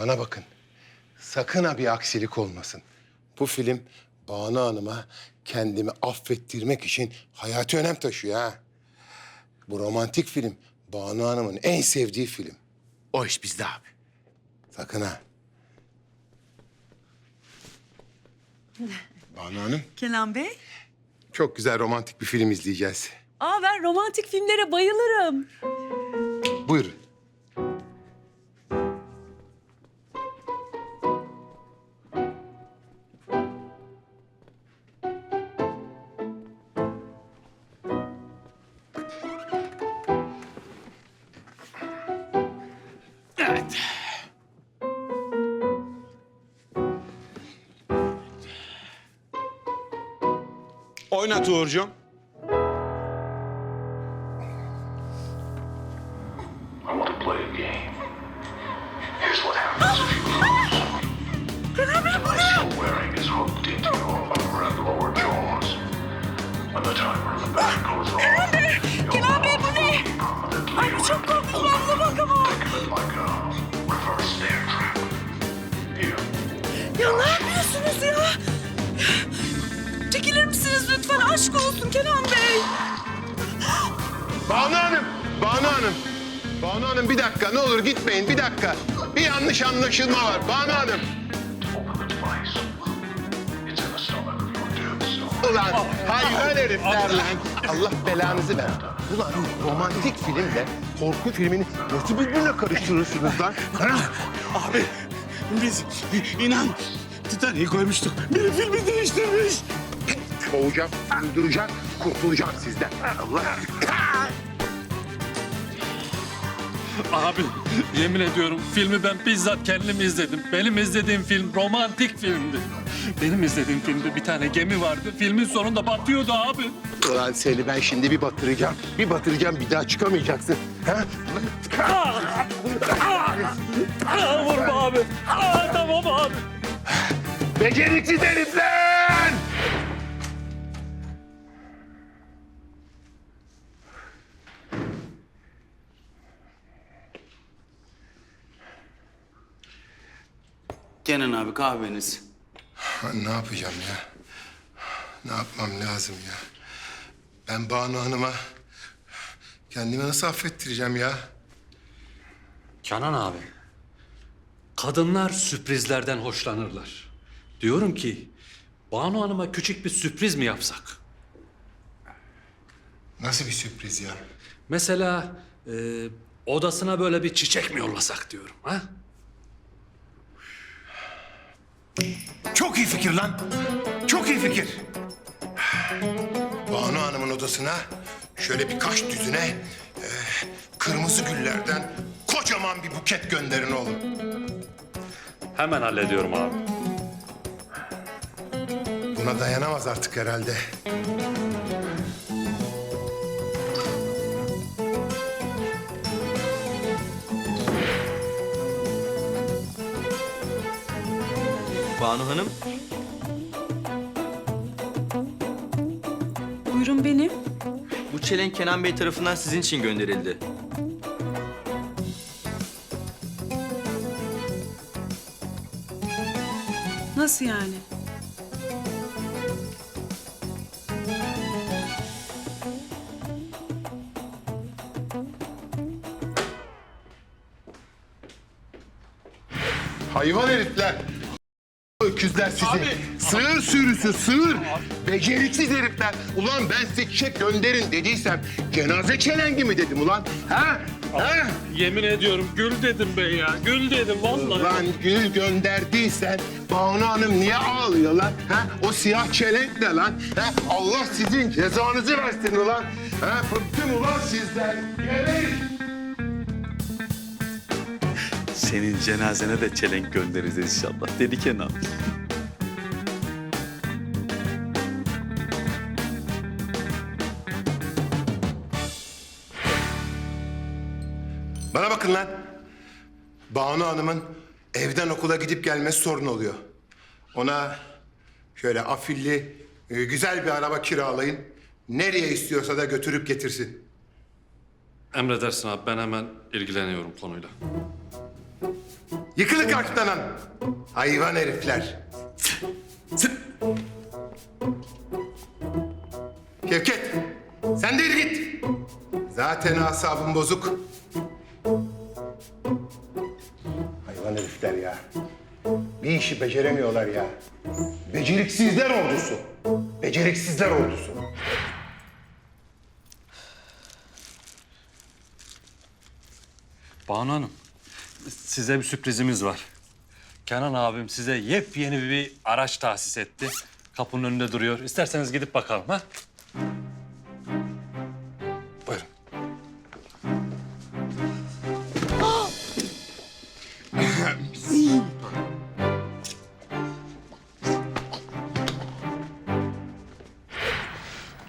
Bana bakın. Sakın ha bir aksilik olmasın. Bu film Banu Hanım'a kendimi affettirmek için hayati önem taşıyor ha. Bu romantik film Banu Hanım'ın en sevdiği film. O iş bizde abi. Sakın ha. Banu Hanım, Kenan Bey. çok güzel romantik bir film izleyeceğiz. Aa ben romantik filmlere bayılırım. Oynat Uğurcuğum. Aşk olsun Kenan Bey. Banu Hanım, Banu Hanım. Banu Hanım bir dakika ne olur gitmeyin bir dakika. Bir yanlış anlaşılma var Banu Hanım. Ulan hayvan herifler lan. Allah belanızı ver. Ulan romantik filmle korku filmini nasıl birbirine karıştırırsınız lan? Abi biz inan Titanic'i koymuştuk. Bir filmi değiştirmiş. Kovacağım, öldüreceğim, kurtulacağım sizden. Allah. Abi yemin ediyorum filmi ben bizzat kendim izledim. Benim izlediğim film romantik filmdi. Benim izlediğim filmde bir tane gemi vardı. Filmin sonunda batıyordu abi. Ulan seni ben şimdi bir batıracağım. Bir batıracağım bir daha çıkamayacaksın. Ha? Aa, vurma abi. Aa, tamam abi. Beceriksiz herifler! Kenan abi kahveniz. Ben ne yapacağım ya? Ne yapmam lazım ya? Ben Banu Hanım'a kendimi nasıl affettireceğim ya? Canan abi. Kadınlar sürprizlerden hoşlanırlar. Diyorum ki Banu Hanım'a küçük bir sürpriz mi yapsak? Nasıl bir sürpriz ya? Mesela e, odasına böyle bir çiçek mi yollasak diyorum. Ha? Çok iyi fikir lan. Çok iyi fikir. Banu Hanım'ın odasına şöyle birkaç düzine e, kırmızı güllerden kocaman bir buket gönderin oğlum. Hemen hallediyorum abi. Buna dayanamaz artık herhalde. Banu Hanım. Buyurun benim. Bu çelenk Kenan Bey tarafından sizin için gönderildi. Nasıl yani? Hayvan herifler. Öküzler sizi. Sığır sürüsü, sığır. Beceriksiz herifler. Ulan ben size çiçek gönderin dediysem cenaze çelengi mi dedim ulan? Ha? Ha? Yemin ediyorum gül dedim ben ya. Gül dedim vallahi. Ulan gül gönderdiysen Banu Hanım niye ağlıyor lan? Ha? O siyah çelenk ne lan? Ha? Allah sizin cezanızı versin ulan. Ha? Bıktım ulan sizden. Gelin. Senin cenazene de çelenk göndeririz inşallah dedi Kenan. Banu Hanım'ın evden okula gidip gelmesi sorun oluyor. Ona şöyle afilli, e, güzel bir araba kiralayın. Nereye istiyorsa da götürüp getirsin. Emredersin abi ben hemen ilgileniyorum konuyla. Yıkılın kalktan Hayvan herifler. Şevket, sen de yürü git. Zaten asabım bozuk. Herifler ya. Bir işi beceremiyorlar ya. Beceriksizler ordusu. Beceriksizler ordusu. Banu Hanım, size bir sürprizimiz var. Kenan abim size yepyeni bir araç tahsis etti. Kapının önünde duruyor. İsterseniz gidip bakalım ha?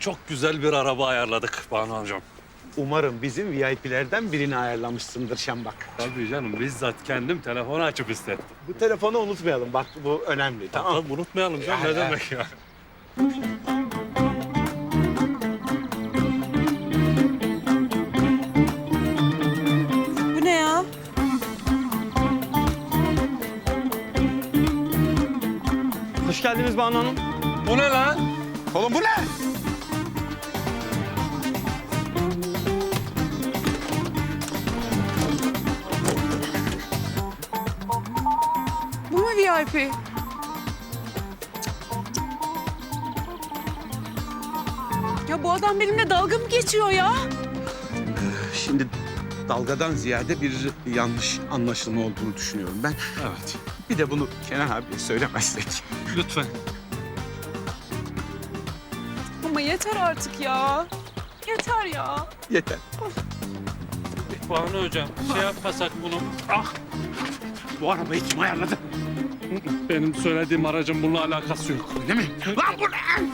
Çok güzel bir araba ayarladık Banu amcam. Umarım bizim VIP'lerden birini ayarlamışsındır Şembak. Tabii canım bizzat kendim telefonu açıp istedim. Bu telefonu unutmayalım. Bak bu önemli. Tamam. Tamam unutmayalım canım ne demek ya. Bu ne ya? Hoş geldiniz Banu Hanım. Bu ne lan? Oğlum bu ne? VIP? Ya bu adam benimle dalga mı geçiyor ya? Şimdi dalgadan ziyade bir yanlış anlaşılma olduğunu düşünüyorum ben. Evet. Bir de bunu Kenan abiye söylemezsek. Lütfen. Ama yeter artık ya. Yeter ya. Yeter. Banu hocam şey yapmasak bunu. Ah Bu arabayı kim ayarladı? Benim söylediğim aracın bununla alakası yok. Değil mi? Lan bu ne?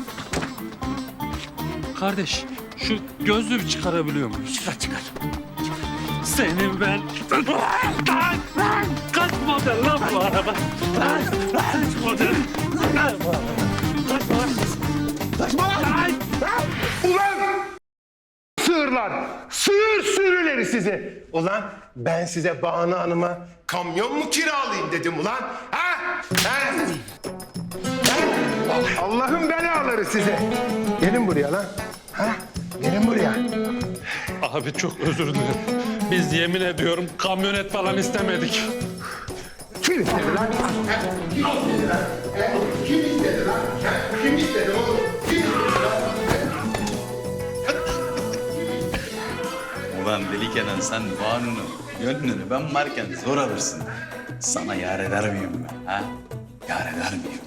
Kardeş şu gözlüğü bir çıkarabiliyor muyuz? Çıkar çıkar. Senin ben... Kaç model lan bu araba? Kaç model? Ulan! Sığırlar! Sığır sürüleri sizi! Ulan ben size Banu Hanım'a kamyon mu kiralayayım dedim ulan? Ha? Ha? Ha? Allah'ın belaları size. Gelin buraya lan. Ha? Gelin buraya. Abi çok özür dilerim. Biz yemin ediyorum kamyonet falan istemedik. Kim istedi lan? Kim istedi lan? Kim istedi lan? Kim istedi oğlum? Kim istedi lan? Ulan deli Kenan sen Banu'nu, gönlünü ben varken zor alırsın. Sana yar eder miyim ben? Ha? Yar eder miyim?